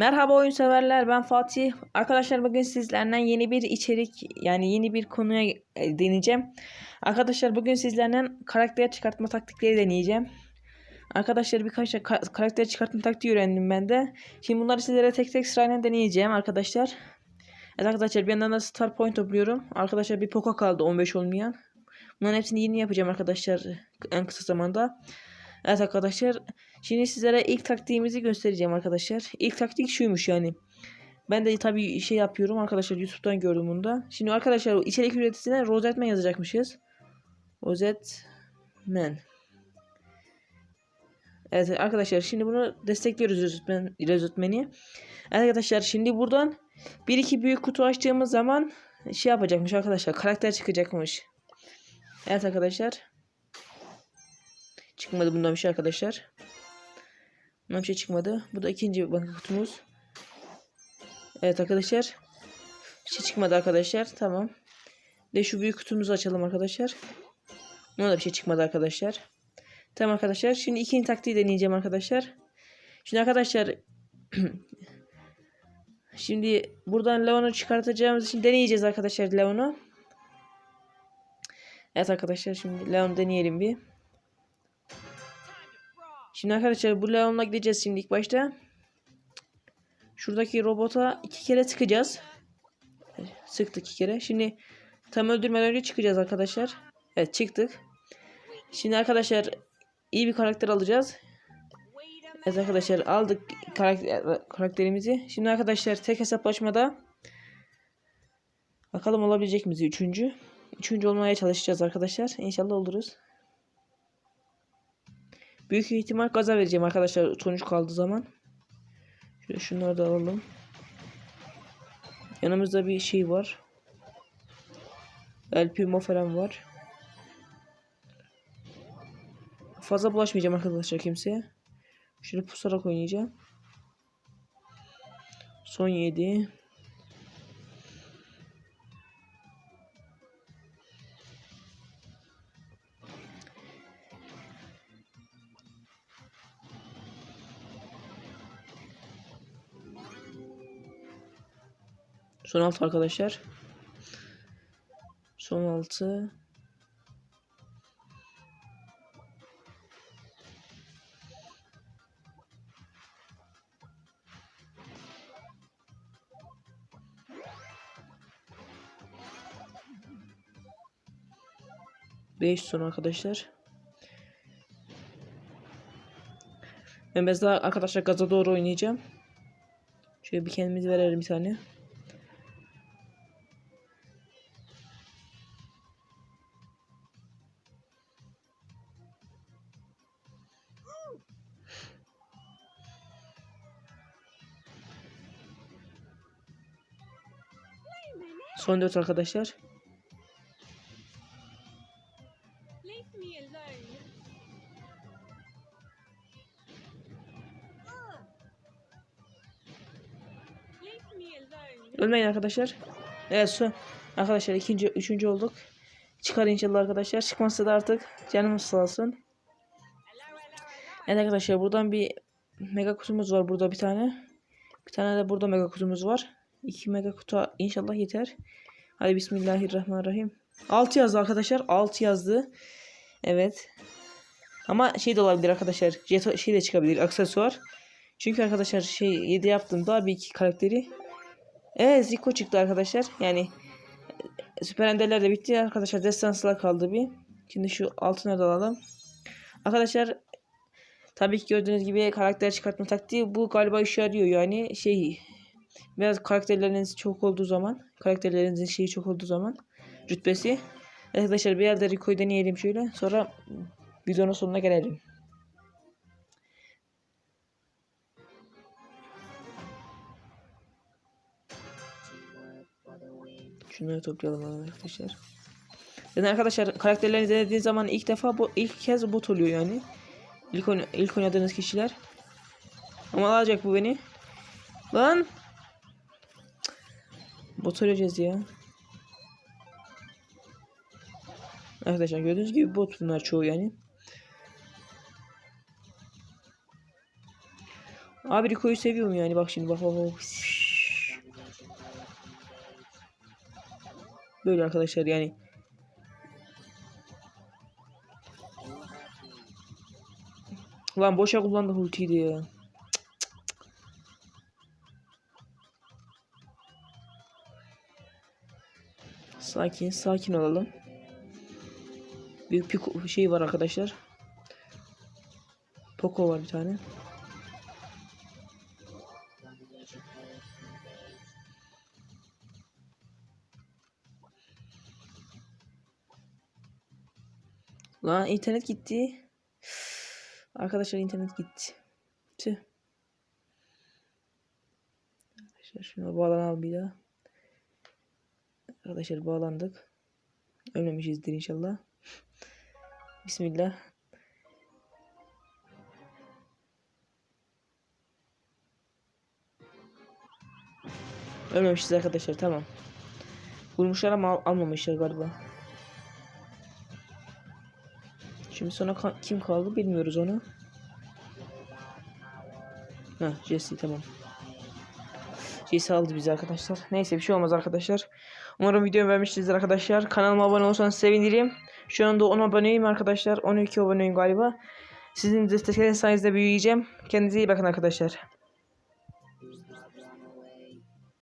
Merhaba oyun severler ben Fatih. Arkadaşlar bugün sizlerden yeni bir içerik yani yeni bir konuya e, deneyeceğim. Arkadaşlar bugün sizlerden karakter çıkartma taktikleri deneyeceğim. Arkadaşlar birkaç ka- karakter çıkartma taktiği öğrendim ben de. Şimdi bunları sizlere tek tek sırayla deneyeceğim arkadaşlar. Evet arkadaşlar bir yandan da star point topluyorum. Arkadaşlar bir poka kaldı 15 olmayan. Bunların hepsini yeni yapacağım arkadaşlar en kısa zamanda. Evet arkadaşlar şimdi sizlere ilk taktiğimizi göstereceğim arkadaşlar. İlk taktik şuymuş yani. Ben de tabii şey yapıyorum arkadaşlar YouTube'dan gördüm bunu da. Şimdi arkadaşlar içerik üreticisine Rosetman yazacakmışız. Rosetman. Evet arkadaşlar şimdi bunu destekliyoruz Rosetman, Rosetman'i. Evet arkadaşlar şimdi buradan bir iki büyük kutu açtığımız zaman şey yapacakmış arkadaşlar karakter çıkacakmış. Evet arkadaşlar. Çıkmadı bundan bir şey arkadaşlar. Bundan bir şey çıkmadı. Bu da ikinci banka kutumuz. Evet arkadaşlar. Bir şey çıkmadı arkadaşlar. Tamam. De şu büyük kutumuzu açalım arkadaşlar. Buna da bir şey çıkmadı arkadaşlar. Tamam arkadaşlar. Şimdi ikinci taktiği deneyeceğim arkadaşlar. Şimdi arkadaşlar Şimdi buradan Leon'u çıkartacağımız için deneyeceğiz arkadaşlar Leon'u. Evet arkadaşlar şimdi Leon deneyelim bir. Şimdi arkadaşlar bu Leon'la gideceğiz şimdi ilk başta. Şuradaki robota iki kere sıkacağız. Sıktık iki kere. Şimdi tam öldürmeden önce çıkacağız arkadaşlar. Evet çıktık. Şimdi arkadaşlar iyi bir karakter alacağız. Evet arkadaşlar aldık karakter, karakterimizi. Şimdi arkadaşlar tek hesaplaşmada bakalım olabilecek miyiz üçüncü. Üçüncü olmaya çalışacağız arkadaşlar. İnşallah oluruz. Büyük ihtimal gaza vereceğim arkadaşlar sonuç kaldığı zaman. Şöyle şunları da alalım. Yanımızda bir şey var. El falan var. Fazla bulaşmayacağım arkadaşlar kimseye. Şöyle pusarak oynayacağım. Son 7. Son altı arkadaşlar. Son altı. Beş son arkadaşlar. Ben biraz daha arkadaşlar gaza doğru oynayacağım. Şöyle bir kendimizi verelim bir tane. Son 4 arkadaşlar. Ölmeyin arkadaşlar. Evet son. Arkadaşlar ikinci, üçüncü olduk. Çıkar inşallah arkadaşlar. Çıkmazsa da artık canımız sağ olsun. Evet arkadaşlar buradan bir mega kutumuz var burada bir tane. Bir tane de burada mega kutumuz var. İki mega kutu inşallah yeter. Hadi bismillahirrahmanirrahim. 6 yazdı arkadaşlar. 6 yazdı. Evet. Ama şey de olabilir arkadaşlar. Jeto şey de çıkabilir aksesuar. Çünkü arkadaşlar şey 7 yaptım daha bir iki karakteri. Evet Zico çıktı arkadaşlar. Yani e, Süper Ender'ler de bitti arkadaşlar. Destanslar kaldı bir. Şimdi şu altına da alalım. Arkadaşlar tabii ki gördüğünüz gibi karakter çıkartma taktiği bu galiba işe yarıyor. Yani şey biraz karakterleriniz çok olduğu zaman karakterlerinizin şeyi çok olduğu zaman rütbesi. Arkadaşlar bir yerde Rico'yu deneyelim şöyle. Sonra videonun sonuna gelelim. Şunları toplayalım arkadaşlar. Yani arkadaşlar karakterlerini denediğiniz zaman ilk defa bu ilk kez bot oluyor yani. İlk, oyn ilk oynadığınız kişiler. Ama alacak bu beni. Lan. Bot olacağız ya. Arkadaşlar gördüğünüz gibi bot bunlar çoğu yani. Abi Rico'yu seviyorum yani bak şimdi bak bak. Böyle arkadaşlar yani. Lan boşa kullandı ultiyi ya. Sakin, sakin olalım. Bir piko şey var arkadaşlar. Poco var bir tane. Lan internet gitti. Arkadaşlar internet gitti. Tüh. Arkadaşlar şuna bağlanalım bir daha. Arkadaşlar bağlandık. Ölmemişizdir inşallah. Bismillah. Ölmemişiz arkadaşlar tamam. Vurmuşlar ama al- almamışlar galiba. Şimdi sonra ka- kim kaldı bilmiyoruz onu. Ha Jesse tamam. Jesse aldı bizi arkadaşlar. Neyse bir şey olmaz arkadaşlar. Umarım videomu beğenmişsinizdir arkadaşlar. Kanalıma abone olursanız sevinirim. Şu anda 10 aboneyim arkadaşlar. 12 aboneyim galiba. Sizin destekleriniz sayesinde büyüyeceğim. Kendinize iyi bakın arkadaşlar.